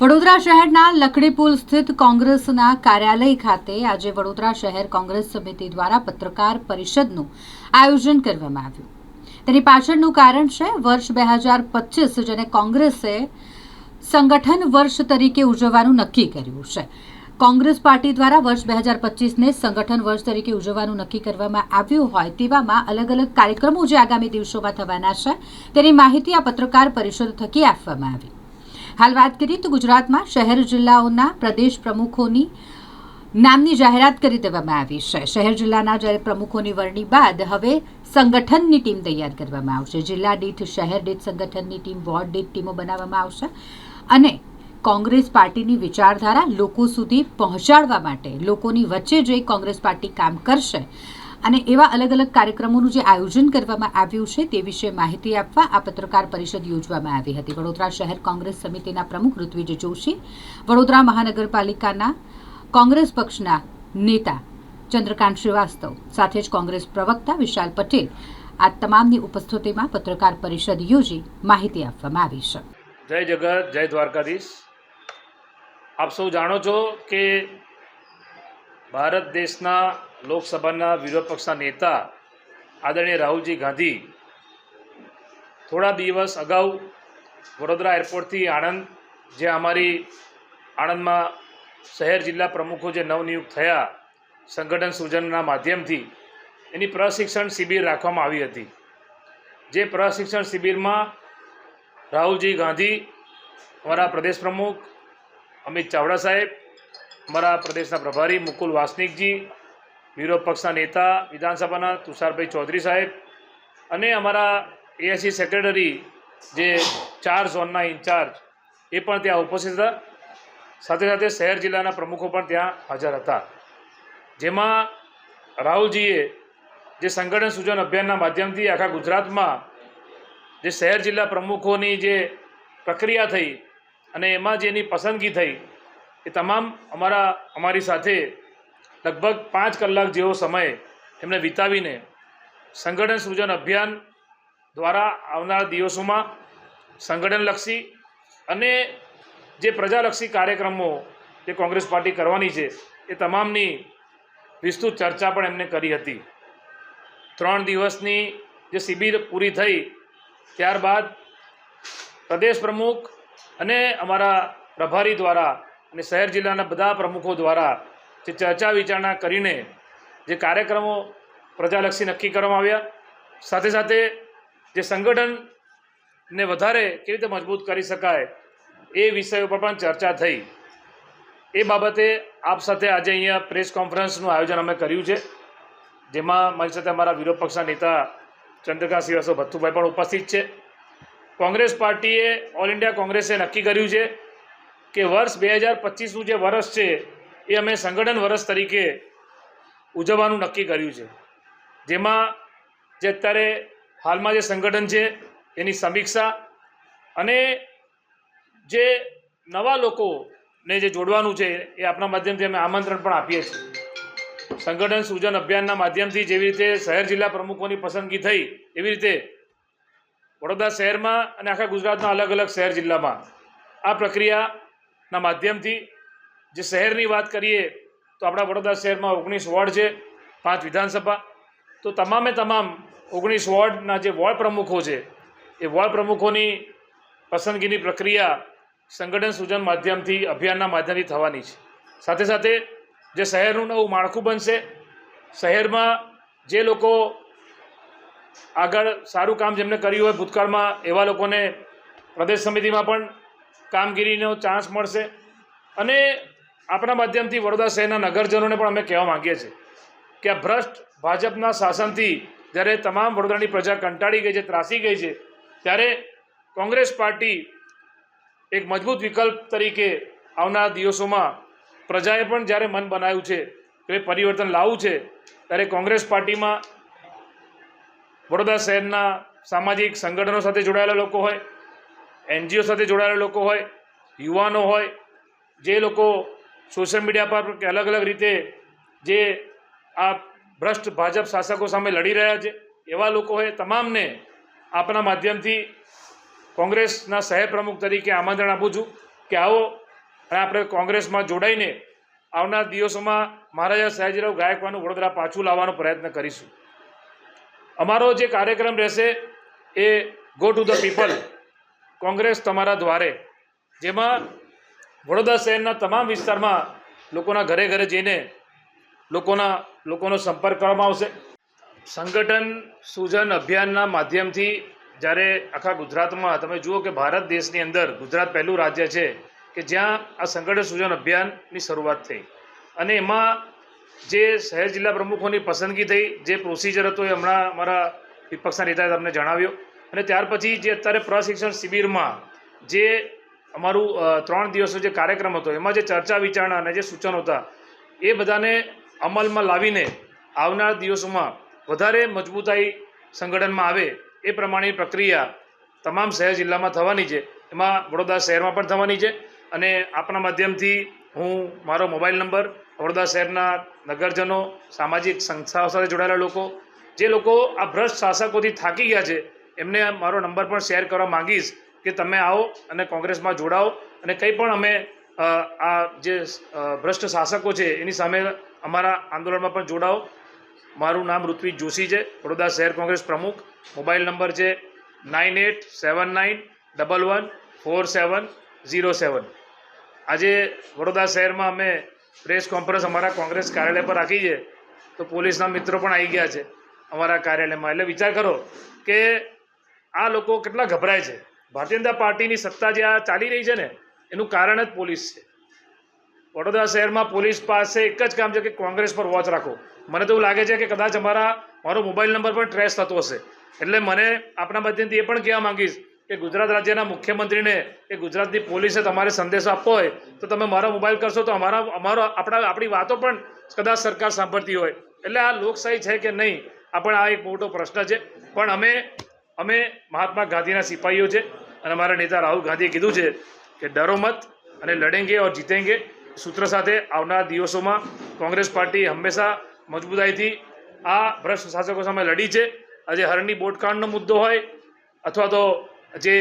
વડોદરા શહેરના લકડી પુલ સ્થિત કોંગ્રેસના કાર્યાલય ખાતે આજે વડોદરા શહેર કોંગ્રેસ સમિતિ દ્વારા પત્રકાર પરિષદનું આયોજન કરવામાં આવ્યું. તેની પાછળનું કારણ છે, વર્ષ બે હજાર પચીસ જેને કોંગ્રેસે સંગઠન વર્ષ તરીકે ઉજવવાનું નક્કી કર્યું છે. કોંગ્રેસ પાર્ટી દ્વારા વર્ષ બે હજાર પચીસને સંગઠન વર્ષ તરીકે ઉજવવાનું નક્કી કરવામાં આવ્યું હોય તેવામાં અલગ અલગ કાર્યક્રમો જે આગામી દિવસોમાં થવાના છે, તેની માહિતી આ પત્રકાર પરિષદ થકી આપવામાં આવી. હાલ વાત કરીએ તો ગુજરાતમાં શહેર જિલ્લાઓના પ્રદેશ પ્રમુખોની નામની જાહેરાત કરી દેવામાં આવી છે. શહેર જિલ્લાના જ્યારે પ્રમુખોની વરણી બાદ હવે સંગઠનની ટીમ તૈયાર કરવામાં આવશે. જિલ્લા દીઠ, શહેર દીઠ સંગઠનની ટીમ, વોર્ડ દીઠ ટીમો બનાવવામાં આવશે અને કોંગ્રેસ પાર્ટીની વિચારધારા લોકો સુધી પહોંચાડવા માટે, લોકોની વચ્ચે જઈ કોંગ્રેસ પાર્ટી કામ કરશે અને એવા અલગ અલગ કાર્યક્રમોનું જે આયોજન કરવામાં આવ્યું છે તે વિશે માહિતી આપવા આ પત્રકાર પરિષદ યોજવામાં આવી હતી. વડોદરા શહેર કોંગ્રેસ સમિતિના પ્રમુખ ઋત્વિજ જોશી, વડોદરા મહાનગરપાલિકાના કોંગ્રેસ પક્ષના નેતા ચંદ્રકાંત શ્રીવાસ્તવ, સાથે જ કોંગ્રેસ પ્રવક્તા વિશાલ પટેલ આ તમામની ઉપસ્થિતિમાં પત્રકાર પરિષદ યોજી માહિતી આપવામાં આવી છે. જય જગત, જય દ્વારકાધીશ. આપ સૌ જાણો છો કે ભારત દેશના લોકસભાના વિરોધ પક્ષના નેતા આદરણીય રાહુલજી ગાંધી થોડા દિવસ અગાઉ વડોદરા એરપોર્ટથી આણંદ, જે અમારી આણંદમાં શહેર જિલ્લા પ્રમુખો જે નવનિયુક્ત થયા સંગઠન સૂચનના માધ્યમથી, એની પ્રશિક્ષણ શિબિર રાખવામાં આવી હતી. જે પ્રશિક્ષણ શિબિરમાં રાહુલજી ગાંધી, અમારા પ્રદેશ પ્રમુખ અમિત ચાવડા સાહેબ અમારા પ્રદેશના પ્રભારી મુકુલ વાસનિકજી, વિરોધ પક્ષના નેતા વિધાનસભાના તુષારભાઈ ચૌધરી સાહેબ અને અમારા એએસસી સેક્રેટરી જે ચાર ઝોનના ઇન્ચાર્જ એ પણ ત્યાં ઉપસ્થિત હતા. સાથે સાથે શહેર જિલ્લાના પ્રમુખો પણ ત્યાં હાજર હતા. જેમાં રાહુલજીએ જે સંગઠન સૂચન અભિયાનના માધ્યમથી આખા ગુજરાતમાં જે શહેર જિલ્લા પ્રમુખોની જે પ્રક્રિયા થઈ અને એમાં જેની પસંદગી થઈ એ તમામ અમારા, અમારી સાથે લગભગ પાંચ કલાક જેવો સમય એમણે વિતાવીને સંગઠન સૃજન અભિયાન દ્વારા આવનારા દિવસોમાં સંગઠનલક્ષી અને જે પ્રજાલક્ષી કાર્યક્રમો જે કોંગ્રેસ પાર્ટી કરવાની છે, એ તમામની વિસ્તૃત ચર્ચા પણ એમને કરી હતી. ત્રણ દિવસની જે શિબિર પૂરી થઈ, ત્યારબાદ પ્રદેશ પ્રમુખ અને અમારા પ્રભારી દ્વારા અને શહેર જિલ્લાના બધા પ્રમુખો દ્વારા જે ચર્ચા વિચારણા કરીને જે કાર્યક્રમો પ્રજાલક્ષી નક્કી કરવામાં આવ્યા. સાથે સાથે જે સંગઠનને વધારે કેવી રીતે મજબૂત કરી શકાય એ વિષય ઉપર પણ ચર્ચા થઈ. એ બાબતે આપ સાથે આજે અહીંયા પ્રેસ કોન્ફરન્સનું આયોજન અમે કર્યું છે, જેમાં મારી સાથે અમારા વિરોધ પક્ષના નેતા ચંદ્રકાંત શ્રીવાસ્તવ ભથ્થુભાઈ પણ ઉપસ્થિત છે. કોંગ્રેસ પાર્ટીએ ઓલ ઇન્ડિયા કોંગ્રેસે નક્કી કર્યું છે કે વર્ષ બે હજાર પચીસનું જે વર્ષ છે, એ અમે સંગઠન વર્ષ તરીકે ઉજવવાનું નક્કી કર્યું છે. જેમાં જે અત્યારે હાલમાં જે સંગઠન છે, એની સમીક્ષા અને જે નવા લોકોને જે જોડવાનું છે, એ આપણા માધ્યમથી અમે આમંત્રણ પણ આપીએ છીએ. સંગઠન સૂજન અભિયાનના માધ્યમથી જેવી રીતે શહેર જિલ્લા પ્રમુખોની પસંદગી થઈ, એવી રીતે વડોદરા શહેરમાં અને આખા ગુજરાતના અલગ અલગ શહેર જિલ્લામાં આ પ્રક્રિયાના માધ્યમથી જે શહેરની વાત કરીએ, તો આપણા વડોદરા શહેરમાં ઓગણીસ વોર્ડ છે, પાંચ વિધાનસભા. તો તમામે તમામ ઓગણીસ વોર્ડના જે વોર્ડ પ્રમુખો છે, એ વોર્ડ પ્રમુખોની પસંદગીની પ્રક્રિયા સંગઠન સૂચન માધ્યમથી અભિયાનના માધ્યમથી થવાની છે. સાથે સાથે જે શહેરનું નવું માળખું બનશે, શહેરમાં જે લોકો આગળ સારું કામ જેમને કર્યું હોય ભૂતકાળમાં, એવા લોકોને પ્રદેશ સમિતિમાં પણ કામગીરીનો ચાન્સ મળશે. અને આપણા માધ્યમથી વડોદરા શહેરના નગરજનોને પણ અમે કહેવા માગીએ છીએ કે આ ભ્રષ્ટ ભાજપના શાસનથી જ્યારે તમામ વડોદરાની પ્રજા કંટાળી ગઈ છે, ત્રાસી ગઈ છે, ત્યારે કોંગ્રેસ પાર્ટી એક મજબૂત વિકલ્પ તરીકે આવનારા દિવસોમાં પ્રજાએ પણ જ્યારે મન બનાવ્યું છે કે પરિવર્તન લાવવું છે, ત્યારે કોંગ્રેસ પાર્ટીમાં વડોદરા શહેરના સામાજિક સંગઠનો સાથે જોડાયેલા લોકો હોય એનજીઓ સાથે જોડાયેલા લોકો હોય, યુવાનો હોય, જે લોકો સોશિયલ મીડિયા પર કે અલગ અલગ રીતે જે આ ભ્રષ્ટ ભાજપ શાસકો સામે લડી રહ્યા છે, એવા લોકો હોય, તમામને આપણા માધ્યમથી કોંગ્રેસના શહેર પ્રમુખ તરીકે આમંત્રણ આપું છું કે આવો અને આપણે કોંગ્રેસમાં જોડાઈને આવનાર દિવસોમાં મહારાજા સયાજીરાવ ગાયકવાડનું વડોદરા પાછું લાવવાનો પ્રયત્ન કરીશું. અમારો જે કાર્યક્રમ રહેશે એ go to the people Congress તમારા દ્વારે, જેમાં વડોદરા શહેરના તમામ વિસ્તારમાં લોકોના ઘરે ઘરે જઈને લોકોના, લોકોનો સંપર્ક કરવામાં આવશે. સંગઠન સૂજન અભિયાનના માધ્યમથી જ્યારે આખા ગુજરાતમાં, તમે જુઓ કે ભારત દેશની અંદર ગુજરાત પહેલું રાજ્ય છે કે જ્યાં આ સંગઠન સૂજન અભિયાનની શરૂઆત થઈ. અને એમાં જે શહેર જિલ્લા પ્રમુખોની પસંદગી થઈ, જે પ્રોસિજર હતો એ હમણાં અમારા વિપક્ષના નેતાએ તમને જણાવ્યો. અને ત્યાર પછી જે અત્યારે પ્રશિક્ષણ શિબિરમાં જે અમારું ત્રણ દિવસનો જે કાર્યક્રમ હતો, એમાં જે ચર્ચા વિચારણા અને જે સૂચનો હતા, એ બધાને અમલમાં લાવીને આવનાર દિવસોમાં વધારે મજબૂતાઈ સંગઠનમાં આવે એ પ્રમાણે પ્રક્રિયા તમામ શહેર જિલ્લામાં થવાની છે. એમાં વડોદરા શહેરમાં પણ થવાની છે અને આપણા માધ્યમથી હું, મારો મોબાઈલ નંબર, વડોદરા શહેરના નગરજનો, સામાજિક સંસ્થાઓ સાથે જોડાયેલા લોકો, જે લોકો આ ભ્રષ્ટ શાસકોથી થાકી ગયા છે એમને મારો નંબર પણ શેર કરવા માંગીશ કે તમે આવો અને કોંગ્રેસમાં જોડાઓ. અને કંઈ પણ અમે આ જે ભ્રષ્ટ શાસકો છે, એની સામે અમારા આંદોલનમાં પણ જોડાઓ. મારું નામ ઋત્વિક જોશી છે, વડોદરા શહેર કોંગ્રેસ પ્રમુખ. મોબાઈલ નંબર છે nine eight seven nine double one four seven zero seven. આજે વડોદરા શહેરમાં અમે પ્રેસ કોન્ફરન્સ અમારા કોંગ્રેસ કાર્યાલય પર રાખી છે. તો પોલીસના મિત્રો પણ આવી ગયા છે અમારા કાર્યાલયમાં. એટલે વિચાર કરો કે આ લોકો કેટલા ગભરાય છે. ભારતીય જનતા પાર્ટીની સત્તા જે આ ચાલી રહી છે ને, એનું કારણ જ પોલીસ છે. વડોદરા શહેરમાં પોલીસ પાસે એક જ કામ છે કે કોંગ્રેસ પર વોચ રાખો. મને તો એવું લાગે છે કે કદાચ અમારા, મારો મોબાઈલ નંબર પણ ટ્રેસ થતો હશે. એટલે મને આપણા માધ્યમથી એ પણ કહેવા માંગીશ કે ગુજરાત રાજ્યના મુખ્યમંત્રીને કે ગુજરાતની પોલીસે તમારે સંદેશો આપવો હોય, તો તમે મારો મોબાઈલ કરશો તો અમારા, અમારો, આપણા, આપણી વાતો પણ કદાચ સરકાર સાંભળતી હોય. એટલે આ લોકશાહી છે કે નહીં, આ પણ આ એક મોટો પ્રશ્ન છે. પણ અમે અમે મહાત્મા ગાંધીના સિપાહીઓ છે અને અમારા નેતા રાહુલ ગાંધીએ કીધું છે કે ડરો મત અને લડેંગે ઓર જીતેંગે સૂત્ર સાથે આવનાર દિવસોમાં કોંગ્રેસ પાર્ટી હંમેશા મજબૂતાઈથી આ ભ્રષ્ટ શાસકો સામે લડી છે. આજે હરણની બોટકાંડનો મુદ્દો હોય અથવા તો જે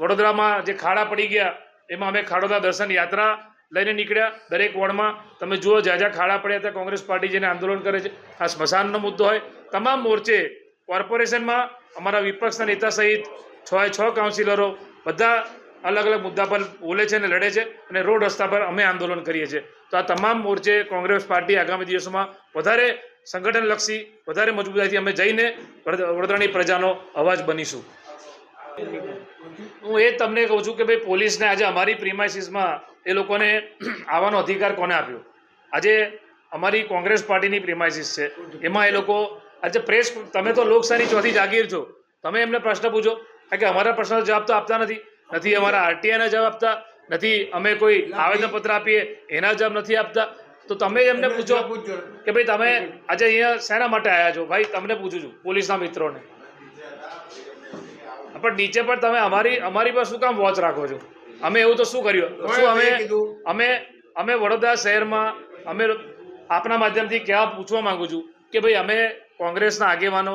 વડોદરામાં જે ખાડા પડી ગયા, એમાં અમે ખાડોદા દર્શન યાત્રા લઈને નીકળ્યા. દરેક વોર્ડમાં તમે જુઓ, જ્યાં જ્યાં ખાડા પડ્યા ત્યાં કોંગ્રેસ પાર્ટી જેને આંદોલન કરે છે. આ સ્મશાનનો મુદ્દો હોય. તમામ મોરચે કોર્પોરેશનમાં અમારા વિપક્ષના નેતા સહિત છ એ છ કાઉન્સિલરો બધા અલગ અલગ મુદ્દા પર બોલે છે અને લડે છે અને રોડ રસ્તા પર અમે આંદોલન કરીએ છીએ. તો આ તમામ મોરચે કોંગ્રેસ પાર્ટી આગામી દિવસોમાં વધારે સંગઠનલક્ષી, વધારે મજબૂતાઈથી અમે જઈને વડ- વડોદરાની પ્રજાનો અવાજ બનીશું. હું એ તમને કહું છું કે ભાઈ પોલીસને આજે અમારી પ્રિમાઇસીસમાં એ લોકોને આવવાનો અધિકાર કોને આપ્યો? આજે અમારી કોંગ્રેસ પાર્ટીની પ્રિમાઇસીસ છે. એમાં એ લોકો આજે પ્રેસ તમે તો લોકશાહી ચોથી જાગીર છો. તમે એમને પ્રશ્ન પૂછો. કારણ કે અમારા પ્રશ્નનો જવાબ તો આપતા નથી. નથી અમારા આરટીઆઈના જવાબ આપતા. નથી અમે કોઈ આવેદનપત્ર આપીએ. એના જવાબ નથી આપતા. તો તમે એમને પૂછો કે ભાઈ તમે આજે અહીંયા શેના માટે આવ્યા છો? ભાઈ તમને પૂછું છું પોલીસના મિત્રોને. પણ નીચે પણ તમે અમારી અમારી પર શું કામ વોચ રાખો છો? અમે એવું તો શું કર્યું? શું અમે અમે અમે વડોદરા શહેરમાં અમે આપના માધ્યમથી કહેવા પૂછવા માંગુ છું? કે ભાઈ અમે કોંગ્રેસના આગેવાનો,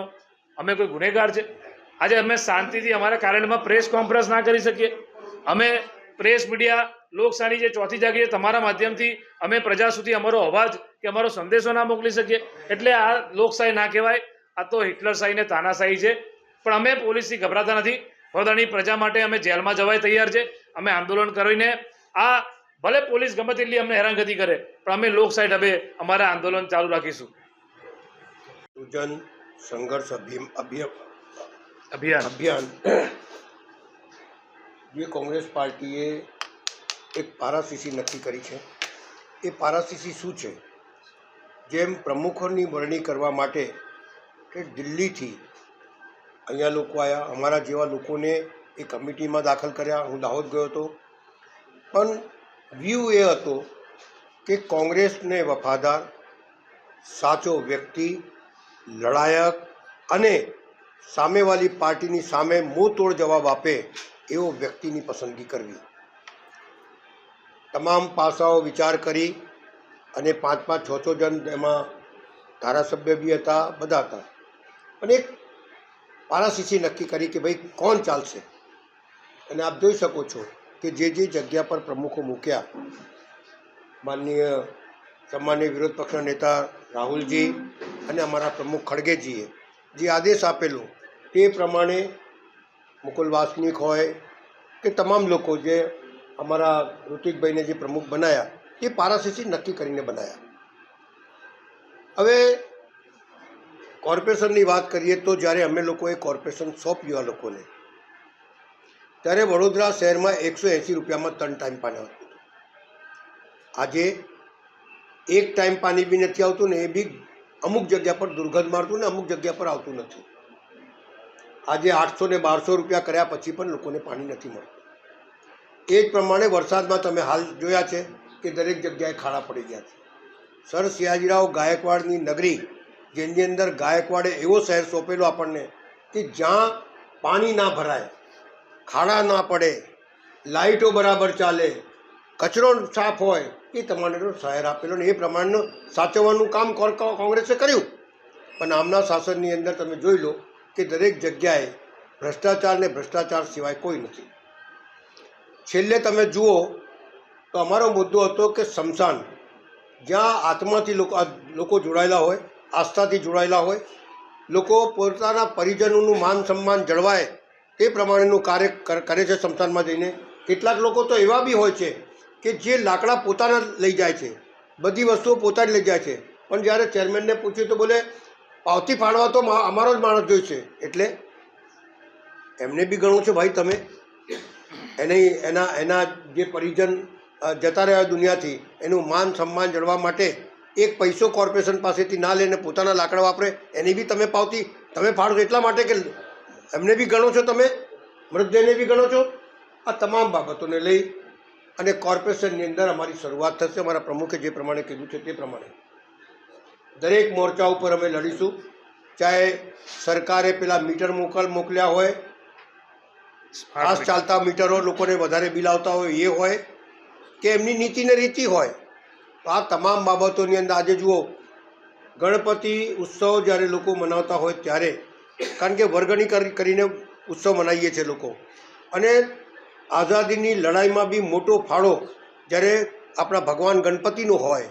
અમે કોઈ ગુનેગાર છે? આજે અમે શાંતિથી અમારા કાર્યાલયમાં પ્રેસ કોન્ફરન્સ ના કરી શકીએ. અમે પ્રેસ મીડિયા લોકશાહી જે ચોથી જાગીએ તમારા માધ્યમથી અમે પ્રજા સુધી અમારો અવાજ કે અમારો સંદેશો ના મોકલી શકીએ. એટલે આ લોકશાહી ના કહેવાય. આ તો હિટલરશાહી ને તાનાશાહી છે. પણ અમે પોલીસથી ગભરાતા નથી. વડાની પ્રજા માટે અમે જેલમાં જવાય તૈયાર છે. અમે આંદોલન કરીને આ ભલે પોલીસ ગમે તેટલી અમને હેરાનગતિ કરે, પણ અમે લોકશાહી ઢબે અમારા આંદોલન ચાલુ રાખીશું. સૂજન સંઘર્ષ અભિ- અભિયાન. અભિયાન. જે કોંગ્રેસ પાર્ટીએ એક પારાસીસી નક્કી કરી છે. એ પારાસીસી શું છે? જેમ પ્રમુખોની વરણી કરવા માટે કે દિલ્હીથી અહીંયા લોકો આવ્યા અમારા જેવા લોકોને એ કમિટીમાં દાખલ કર્યા. હું દાહોદ ગયો હતો. પણ વ્યૂ એ હતો કે કોંગ્રેસને વફાદાર સાચો વ્યક્તિ લડાયક અને સામેવાળી પાર્ટીની સામે મોં જવાબ આપે એવો વ્યક્તિની પસંદગી કરવી. તમામ પાસાઓ વિચાર કરી અને પાંચ પાંચ છ છ જણ એમાં ધારાસભ્ય બી હતા, બધા હતા. અને એક પારાસીસી નક્કી કરી કે ભાઈ કોણ ચાલશે? અને આપ જોઈ શકો છો કે જે જે જગ્યા પર પ્રમુખો મૂક્યા, માનનીય સામાન્ય વિરોધ પક્ષના નેતા રાહુલજી અને અમારા પ્રમુખ ખડગેજીએ જે આદેશ આપેલો તે પ્રમાણે મુકુલ વાસનિક હોય કે તમામ લોકો જે અમારા ઋતિકભાઈને જે પ્રમુખ બનાવ્યા એ પારાસીસી નક્કી કરીને બનાવ્યા હવે કોર્પોરેશનની વાત કરીએ તો જ્યારે અમે લોકોએ કોર્પોરેશન સોંપ્યું આ લોકોને, ત્યારે વડોદરા શહેરમાં એકસો એંસી રૂપિયામાં ત્રણ ટાઈમ પાણી આવતું હતું. આજે એક ટાઈમ પાણી બી નથી આવતું ને એ બી અમુક જગ્યા પર દુર્ગંધ મારતું ને અમુક જગ્યા પર આવતું નથી. આજે આઠસો ને બારસો રૂપિયા કર્યા પછી પણ લોકોને પાણી નથી મળતું. એ જ પ્રમાણે વરસાદમાં તમે હાલ જોયા છે કે દરેક જગ્યાએ ખાડા પડી ગયા છે. સર સિયાજીરાવ ગાયકવાડની નગરી, જેની અંદર ગાયકવાડે એવો શહેર સોંપેલો આપણને કે જ્યાં પાણી ના ભરાય, ખાડા ના પડે લાઇટો બરાબર ચાલે, કચરો સાફ હોય એ તમારેનો શહેર આપેલો ને એ પ્રમાણનું સાચવવાનું કામ કોંગ્રેસે કર્યું? પણ આમના શાસનની અંદર તમે જોઈ લો કે દરેક જગ્યાએ ભ્રષ્ટાચાર ને ભ્રષ્ટાચાર સિવાય કોઈ નથી. છેલ્લે તમે જુઓ તો અમારો મુદ્દો હતો કે સ્મશાન જ્યાં આત્માથી લોકો લોકો જોડાયેલા હોય, આસ્થાથી જોડાયેલા હોય, લોકો પોતાના પરિજનોનું માન સન્માન જળવાય તે પ્રમાણેનું કાર્ય કરે છે સ્મશાનમાં જઈને. કેટલાક લોકો તો એવા બી હોય છે કે જે લાકડા પોતાના લઈ જાય છે. બધી વસ્તુઓ પોતાની લઈ જાય છે. પણ જ્યારે ચેરમેનને પૂછ્યું તો બોલે પાવતી ફાળવા તો અમારો જ માણસ જોઈશે. એટલે એમને બી ગણો છો, ભાઈ, તમે એને, એના એના જે પરિજન જતા રહ્યા દુનિયાથી, એનું માન, સન્માન જળવા માટે એક પૈસો કોર્પોરેશન પાસેથી ના લઈને પોતાના લાકડા વાપરે, એની બી તમે પાવતી, તમે ફાળો એટલા માટે કે એમને બી ગણો છો તમે? મૃતદેહને બી ગણો છો? આ તમામ બાબતોને લઈ અને કોર્પોરેશનની અંદર અમારી શરૂઆત થશે. અમારા પ્રમુખે જે પ્રમાણે કીધું છે તે પ્રમાણે. દરેક મોરચા ઉપર અમે લડીશું. ચાહે સરકારે પેલા મીટર મોકલ મોકલ્યા હોય ફાસ્ટ ચાલતા મીટરો લોકોને વધારે બિલ આવતા હોય એ હોય કે એમની નીતિને રીતિ હોય. તો આ તમામ બાબતોની અંદર આજે જુઓ ગણપતિ ઉત્સવ જ્યારે લોકો મનાવતા હોય ત્યારે કારણ કે વર્ગણી કરીને ઉત્સવ મનાવીએ છીએ લોકો. અને આઝાદીની લડાઈમાં બી મોટો ફાળો જ્યારે આપણા ભગવાન ગણપતિનો હોય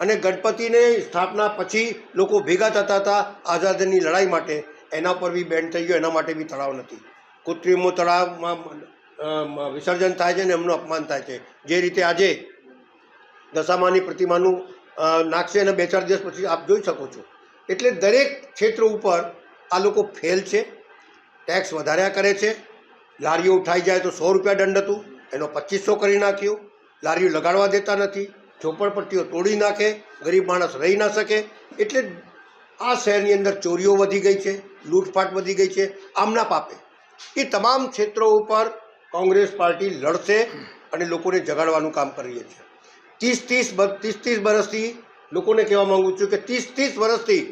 અને ગણપતિને સ્થાપના પછી લોકો ભેગા થતા હતા આઝાદીની લડાઈ માટે, એના પર બી બેન થઈ ગયો, એના માટે બી તળાવ નથી. કૃત્રિમો તળાવમાં વિસર્જન થાય છે ને એમનું અપમાન થાય છે. જે રીતે આજે દશામાની પ્રતિમાનું નાખશે અને બે ચાર દિવસ પછી આપ જોઈ શકો છો. એટલે દરેક ક્ષેત્ર ઉપર આ લોકો ફેલ છે, ટેક્સ વધાર્યા કરે છે લારીઓ ઉઠાઈ જાય તો સો રૂપિયા દંડ હતું. એનો પચીસો કરી નાખ્યો. લારીઓ લગાડવા દેતા નથી. ઝોપડપટ્ટીઓ તોડી નાખે. ગરીબ માણસ રહી ના શકે. એટલે આ શહેરની અંદર ચોરીઓ વધી ગઈ છે. લૂંટફાટ વધી ગઈ છે. આમના પાપે. એ તમામ ક્ષેત્રો ઉપર કોંગ્રેસ પાર્ટી લડશે અને લોકોને જગાડવાનું કામ કરીએ છીએ ત્રીસ ત્રીસ ત્રીસ ત્રીસ વર્ષથી લોકોને કહેવા માગું છું કે ત્રીસ ત્રીસ વર્ષથી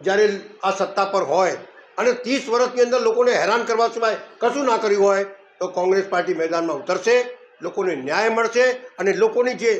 જ્યારે આ સત્તા પર હોય અને ત્રીસ વર્ષની અંદર લોકોને હેરાન કરવા સિવાય કશું ના કર્યું હોય તો કોંગ્રેસ પાર્ટી મેદાનમાં ઉતરશે, લોકોને ન્યાય મળશે અને લોકોની જે